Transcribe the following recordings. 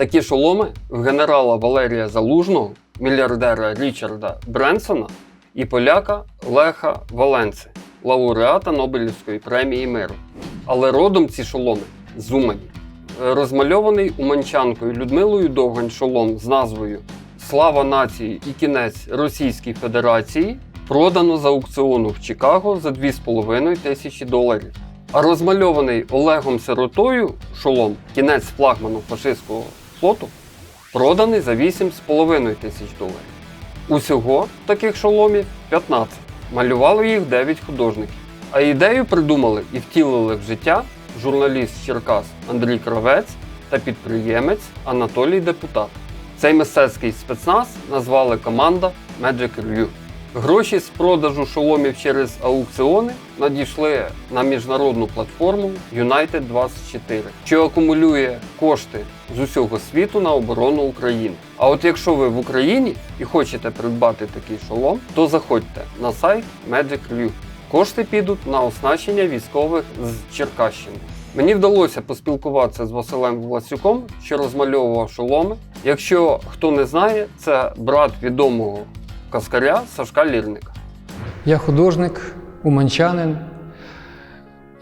Такі шоломи в генерала Валерія Залужного, мільярдера Річарда Бренсона і поляка Леха Валенци, лауреата Нобелівської премії миру. Але родом ці шоломи з Умані. Е, Розмальований уманчанкою Людмилою Довгань шолом з назвою Слава нації і кінець Російській Федерації продано з аукціону в Чикаго за 2,5 тисячі доларів. А розмальований Олегом Сиротою шолом кінець флагману фашистського флоту проданий за 8,5 тисяч доларів. Усього таких шоломів 15. Малювали їх 9 художників. А ідею придумали і втілили в життя журналіст Черкас Андрій Кравець та підприємець Анатолій Депутат. Цей мистецький спецназ назвали команда Magic Review. Гроші з продажу шоломів через аукціони надійшли на міжнародну платформу United 24, що акумулює кошти з усього світу на оборону України. А от якщо ви в Україні і хочете придбати такий шолом, то заходьте на сайт Magic Review. Кошти підуть на оснащення військових з Черкащини. Мені вдалося поспілкуватися з Василем Власюком, що розмальовував шоломи. Якщо хто не знає, це брат відомого каскаря Сашка Лірника. Я художник, уманчанин.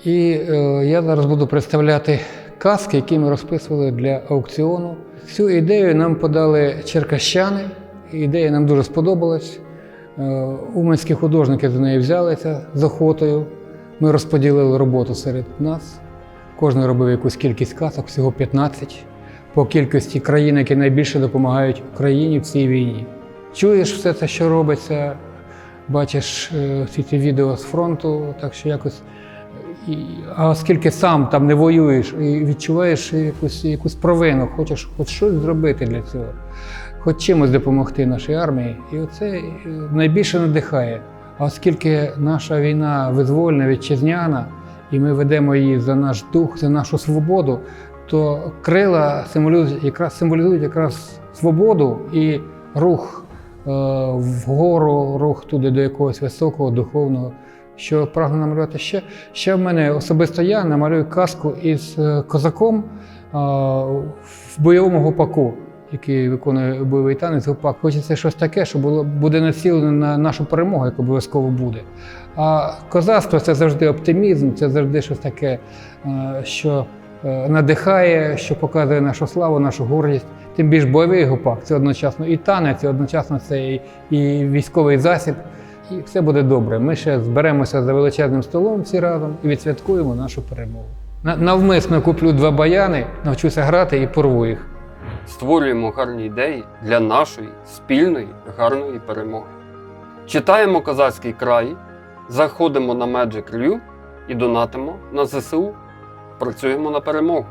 І е, я зараз буду представляти казки, які ми розписували для аукціону. Цю ідею нам подали черкащани. Ідея нам дуже сподобалась. Е, уманські художники до неї взялися з охотою. Ми розподілили роботу серед нас. Кожен робив якусь кількість казок, всього 15, по кількості країн, які найбільше допомагають Україні в цій війні. Чуєш все це, що робиться, бачиш е, всі ці відео з фронту, так що якось. А оскільки сам там не воюєш і відчуваєш якусь, якусь провину, хочеш хоч щось зробити для цього, хоч чимось допомогти нашій армії, і оце е, найбільше надихає. А оскільки наша війна визвольна, вітчизняна, і ми ведемо її за наш дух, за нашу свободу, то крила символізують якраз, символізують якраз свободу і рух вгору, рух туди до якогось високого духовного. Що прагну намалювати ще. Ще в мене особисто я намалюю казку із е, козаком е, в бойовому гупаку, який виконує бойовий танець гупак. Хочеться щось таке, що було, буде націлене на нашу перемогу, як обов'язково буде. А козацтво це завжди оптимізм, це завжди щось таке, е, що е, надихає, що показує нашу славу, нашу гордість. Тим більш бойовий гупак це одночасно і танець, і одночасно це і, і військовий засіб. І все буде добре. Ми ще зберемося за величезним столом всі разом і відсвяткуємо нашу перемогу. На- Навмисно куплю два баяни, навчуся грати і порву їх. Створюємо гарні ідеї для нашої спільної гарної перемоги. Читаємо козацький край, заходимо на Magic Review і донатимо на ЗСУ. Працюємо на перемогу.